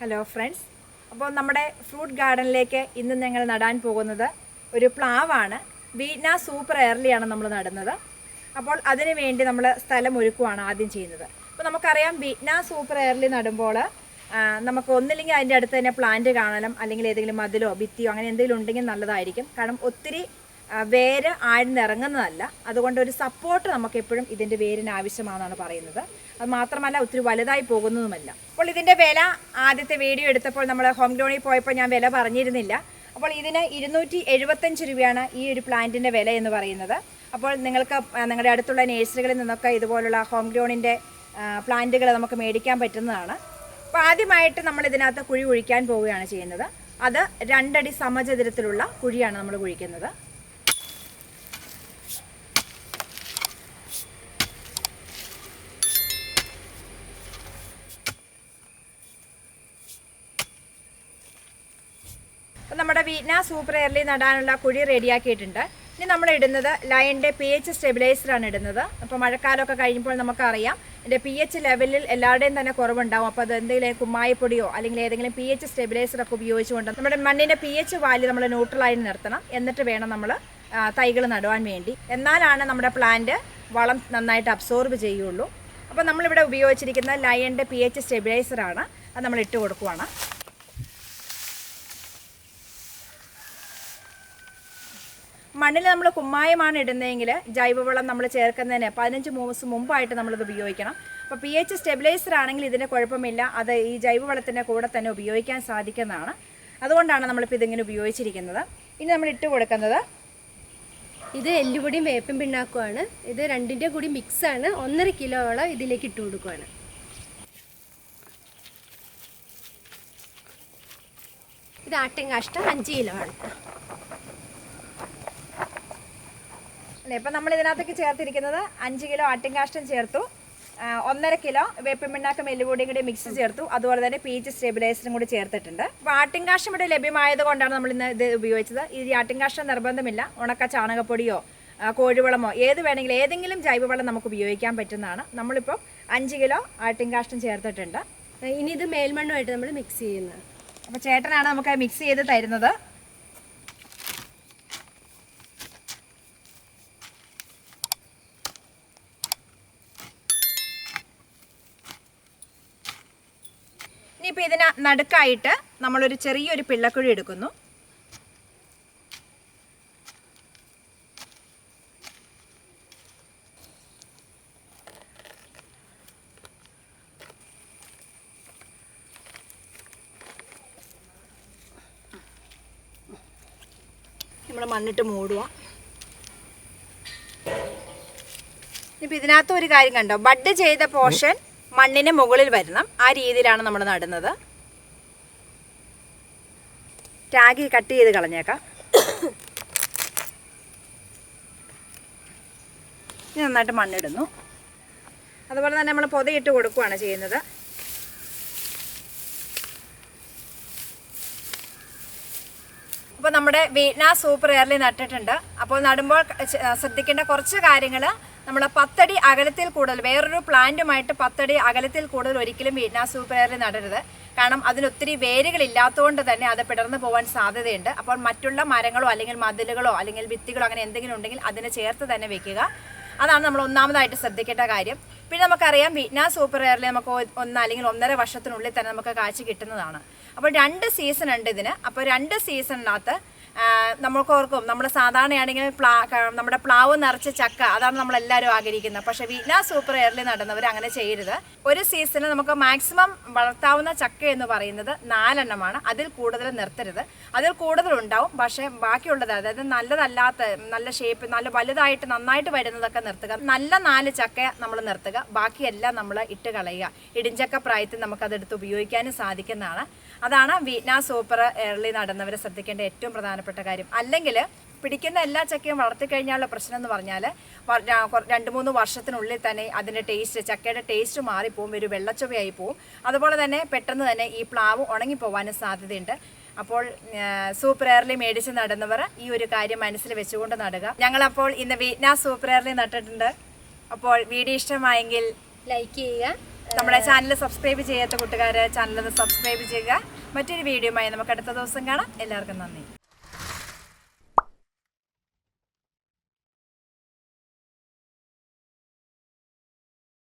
Hello friends അപ്പോൾ നമ്മുടെ fruit ഗാർഡനിലേക്ക് ഇന്ന് ഞങ്ങൾ നടാൻ പോകുന്നത് ഒരു പ്ലാവാണ്. വീന സൂപ്പർ എയർലിയാണ് നമ്മൾ നടുന്നത്. അപ്പോൾ അതിന് വേണ്ടി നമ്മൾ സ്ഥലം ഒരുക്കുവാണ് ആദ്യം ചെയ്യുന്നത്. അപ്പോൾ നമുക്കറിയാം വീന സൂപ്പർ എയർലി നടുമ്പോൾ നമുക്ക് ഒന്നില്ലെങ്കിൽ അതിന്റെ അടുത്ത് തന്നെ പ്ലാന്റ് കാണണം അല്ലെങ്കിൽ ഏതെങ്കിലും മതിലോ ഭിത്തിയോ അങ്ങനെ എന്തെങ്കിലും ഉണ്ടെങ്കിൽ നല്ലതായിരിക്കും. കാരണം ഒത്തിരി വേര് ആഴ്ന്നിറങ്ങുന്നതല്ല അതുകൊണ്ട് ഒരു സപ്പോർട്ട് നമുക്ക് എപ്പോഴും ഇതിന്റെ വേരിന് ആവശ്യമാണെന്നാണ് പറയുന്നത്. അത് മാത്രമല്ല ഒത്തിരി വലുതായി പോകുന്നതുമല്ല. അപ്പോൾ ഇതിന്റെ വില ആദ്യത്തെ വീഡിയോ എടുത്തപ്പോൾ നമ്മൾ ഹോം ലോണിൽ പോയപ്പോൾ ഞാൻ വില പറഞ്ഞിരുന്നില്ല. അപ്പോൾ ഇതിന് ഇരുന്നൂറ്റി എഴുപത്തഞ്ച് രൂപയാണ് ഈ ഒരു പ്ലാന്റിന്റെ വില എന്ന് പറയുന്നത്. അപ്പോൾ നിങ്ങൾക്ക് നിങ്ങളുടെ അടുത്തുള്ള നേഴ്സറികളിൽ നിന്നൊക്കെ ഇതുപോലുള്ള ഹോം ഗ്രോണിന്റെ പ്ലാന്റുകൾ നമുക്ക് മേടിക്കാൻ പറ്റുന്നതാണ്. അപ്പോൾ ആദ്യമായിട്ട് നമ്മൾ ഇതിനകത്ത് കുഴി കുഴിക്കാൻ പോവുകയാണ് ചെയ്യുന്നത്. അത് രണ്ടടി സമചതുരത്തിലുള്ള കുഴിയാണ് നമ്മൾ കുഴിക്കുന്നത്. നമ്മുടെ വീറ്റ്ന സൂപ്പർ എയർലി നടാനുള്ള കുഴി റെഡിയാക്കിയിട്ടുണ്ട്. ഇനി നമ്മൾ ഇടുന്നത് ലയന്റെ പി എച്ച് സ്റ്റെബിലൈസറാണ് ഇടുന്നത്. അപ്പോൾ മഴക്കാലമൊക്കെ കഴിയുമ്പോൾ നമുക്കറിയാം. എന്റെ പി എച്ച് ലെവലിൽ എല്ലാവരുടെയും തന്നെ കുറവുണ്ടാവും. അപ്പോൾ അത് എന്തെങ്കിലും കുമ്മായപ്പൊടിയോ അല്ലെങ്കിൽ ഏതെങ്കിലും പി എച്ച് സ്റ്റെബിലൈസറൊക്കെ ഉപയോഗിച്ചുകൊണ്ട് നമ്മുടെ മണ്ണിന്റെ പി എച്ച് വാല്യൂ നമ്മൾ ന്യൂട്രലായി നിർത്തണം. എന്നിട്ട് വേണം നമ്മൾ തൈകൾ നടുവാൻ വേണ്ടി. എന്നാലാണ് നമ്മുടെ പ്ലാന്റ് വളം നന്നായിട്ട് അബ്സോർബ് ചെയ്യുള്ളൂ. അപ്പോൾ നമ്മളിവിടെ ഉപയോഗിച്ചിരിക്കുന്ന ലയന്റെ പി എച്ച് സ്റ്റെബിലൈസറാണ് അത് നമ്മൾ ഇട്ട് കൊടുക്കുവാണ്. മണ്ണിൽ നമ്മൾ കുമ്മായമാണ് ഇടുന്നതെങ്കിൽ ജൈവവളം നമ്മൾ ചേർക്കുന്നതിന് പതിനഞ്ച് മൂവ്സ് മുമ്പായിട്ട് നമ്മളിത് ഉപയോഗിക്കണം. അപ്പോൾ പി എച്ച് സ്റ്റെബിലൈസർ ആണെങ്കിൽ ഇതിന് കുഴപ്പമില്ല. അത് ഈ ജൈവവളത്തിന്റെ കൂടെ തന്നെ ഉപയോഗിക്കാൻ സാധിക്കുന്നതാണ്. അതുകൊണ്ടാണ് നമ്മളിപ്പോൾ ഇതിങ്ങനെ ഉപയോഗിച്ചിരിക്കുന്നത്. ഇനി നമ്മൾ ഇട്ട് കൊടുക്കുന്നത് ഇത് എല്ലുപൊടിയും വേപ്പും പിണ്ണാക്കുമാണ്. ഇത് രണ്ടിന്റെ കൂടി മിക്സാണ് ഒന്നര കിലോയോളം ഇതിലേക്ക് ഇട്ട് കൊടുക്കുവാണ്. ഇത് ആട്ടിൻ കാഷ്ടം അഞ്ച് കിലോ ആണ്. ഇപ്പം നമ്മൾ ഇതിനകത്തേക്ക് ചേർത്തിരിക്കുന്നത് അഞ്ച് കിലോ ആട്ടിൻകാഷ്ടം ചേർത്തു. ഒന്നര കിലോ വേപ്പിമിണ്ണാക്കും എല്ലുപൊടിയും കൂടി മിക്സ് ചേർത്തു. അതുപോലെ തന്നെ പീച്ച് സ്റ്റെബിലൈസറും കൂടി ചേർത്തിട്ടുണ്ട്. അപ്പോൾ ആട്ടിൻകാഷ്ടം ഇവിടെ ലഭ്യമായത് കൊണ്ടാണ് നമ്മൾ ഇന്ന് ഇത് ഉപയോഗിച്ചത്. ഈ ആട്ടിൻകാഷ്ടം നിർബന്ധമില്ല. ഉണക്ക ചാണകപ്പൊടിയോ കോഴിവളമോ ഏത് വേണമെങ്കിലും ഏതെങ്കിലും ജൈവവളം നമുക്ക് ഉപയോഗിക്കാൻ പറ്റുന്നതാണ്. നമ്മളിപ്പോൾ അഞ്ച് കിലോ ആട്ടിൻകാഷ്ടം ചേർത്തിട്ടുണ്ട്. ഇനി ഇത് മേൽമണ്ണുമായിട്ട് നമ്മൾ മിക്സ് ചെയ്യുന്നത്. അപ്പോൾ ചേട്ടനാണ് നമുക്ക് മിക്സ് ചെയ്ത് തരുന്നത്. ഇനിയിപ്പോൾ ഇതിന് നടുക്കായിട്ട് നമ്മളൊരു ചെറിയൊരു പിള്ളക്കുഴി എടുക്കുന്നു. നമ്മൾ മണ്ണിട്ട് മൂടുക ഇപ്പം ഇതിനകത്ത് ഒരു കാര്യം കണ്ടോ? ബഡ് ചെയ്ത പോർഷൻ മണ്ണിന് മുകളിൽ വരണം. ആ രീതിയിലാണ് നമ്മൾ നടുന്നത്. ടാഗി കട്ട് ചെയ്ത് കളഞ്ഞേക്കാം. ഇനി നന്നായിട്ട് മണ്ണിടുന്നു. അതുപോലെ തന്നെ നമ്മൾ പൊതയിട്ട് കൊടുക്കുകയാണ് ചെയ്യുന്നത്. അപ്പോൾ നമ്മുടെ വീട്ടിനാ സൂപ്പർ എയർലി നട്ടിട്ടുണ്ട്. അപ്പോൾ നടുമ്പോൾ ശ്രദ്ധിക്കേണ്ട കുറച്ച് കാര്യങ്ങൾ നമ്മൾ പത്തടി അകലത്തിൽ കൂടുതൽ വേറൊരു പ്ലാന്റുമായിട്ട് പത്തടി അകലത്തിൽ കൂടുതൽ ഒരിക്കലും വീട്ടിനാ സൂപ്പർ നടരുത്. കാരണം അതിനൊത്തിരി വേരുകൾ ഇല്ലാത്തതുകൊണ്ട് തന്നെ അത് പിടർന്നു പോകാൻ സാധ്യതയുണ്ട്. അപ്പോൾ മറ്റുള്ള മരങ്ങളോ അല്ലെങ്കിൽ മതിലുകളോ അല്ലെങ്കിൽ വിത്തികളോ അങ്ങനെ എന്തെങ്കിലും ഉണ്ടെങ്കിൽ അതിനെ ചേർത്ത് തന്നെ വെക്കുക. അതാണ് നമ്മൾ ഒന്നാമതായിട്ട് ശ്രദ്ധിക്കേണ്ട കാര്യം. പിന്നെ നമുക്കറിയാം വീറ്റ്നാ സൂപ്പർ എയറിൽ നമുക്ക് ഒന്ന് അല്ലെങ്കിൽ ഒന്നര വർഷത്തിനുള്ളിൽ തന്നെ നമുക്ക് കാഴ്ച കിട്ടുന്നതാണ്. അപ്പോൾ രണ്ട് സീസൺ ഉണ്ട് ഇതിന്. അപ്പോൾ രണ്ട് സീസണിനകത്ത് നമ്മൾക്ക് ഓർക്കും നമ്മൾ സാധാരണയാണെങ്കിൽ പ്ലാ നമ്മുടെ പ്ലാവ് നിറച്ച ചക്ക അതാണ് നമ്മൾ എല്ലാവരും ആഗ്രഹിക്കുന്നത്. പക്ഷെ വീറ്റ്നാ സൂപ്പർ എയറിൽ നടന്നവർ അങ്ങനെ ചെയ്യരുത്. ഒരു സീസണിൽ നമുക്ക് മാക്സിമം വളർത്താവുന്ന ചക്ക എന്ന് പറയുന്നത് നാലെണ്ണമാണ്. അതിൽ കൂടുതൽ നിർത്തരുത്. അതിൽ കൂടുതൽ ഉണ്ടാവും പക്ഷേ ബാക്കിയുള്ളത് അതായത് നല്ലതല്ലാത്ത നല്ല ഷേപ്പ് നല്ല വലുതായിട്ട് നന്നായിട്ട് വരുന്നതൊക്കെ നിർത്തുക. നല്ല നാല് ചക്ക നമ്മൾ നിർത്തുക. ബാക്കിയെല്ലാം നമ്മൾ ഇട്ട് കളയുക. ഇടിഞ്ചക്ക പ്രായത്തിൽ നമുക്കതെടുത്ത് ഉപയോഗിക്കാനും സാധിക്കുന്നതാണ്. അതാണ് വീറ്റ്നാ സൂപ്പർ എയർലി നടന്നവരെ ശ്രദ്ധിക്കേണ്ട ഏറ്റവും പ്രധാനപ്പെട്ട കാര്യം. അല്ലെങ്കിൽ പിടിക്കുന്ന എല്ലാ ചക്കയും വളർത്തിക്കഴിഞ്ഞാലുള്ള പ്രശ്നം എന്ന് പറഞ്ഞാൽ രണ്ട് മൂന്ന് വർഷത്തിനുള്ളിൽ തന്നെ അതിന്റെ ടേസ്റ്റ് ചക്കയുടെ ടേസ്റ്റ് മാറിപ്പോവും ഒരു വെള്ളച്ചൊവയായി പോവും. അതുപോലെ തന്നെ പെട്ടെന്ന് തന്നെ ഈ പ്ലാവ് ഉണങ്ങിപ്പോവാനും സാധ്യതയുണ്ട്. അപ്പോൾ സൂപ്പർ എയർലി മേടിച്ച് നടുന്നവർ ഈ ഒരു കാര്യം മനസ്സിൽ വെച്ചുകൊണ്ട് നടുക. ഞങ്ങളപ്പോൾ ഇന്ന് വീറ്റ്ന സൂപ്പർ എയർലി നട്ടിട്ടുണ്ട്. അപ്പോൾ വീഡിയോ ഇഷ്ടമായെങ്കിൽ ലൈക്ക് ചെയ്യുക. നമ്മുടെ ചാനൽ സബ്സ്ക്രൈബ് ചെയ്യാത്ത കൂട്ടുകാർ ചാനൽ സബ്സ്ക്രൈബ് ചെയ്യുക. മറ്റൊരു വീഡിയോയുമായി നമുക്ക് അടുത്ത ദിവസം കാണാം. എല്ലാവർക്കും നന്ദി.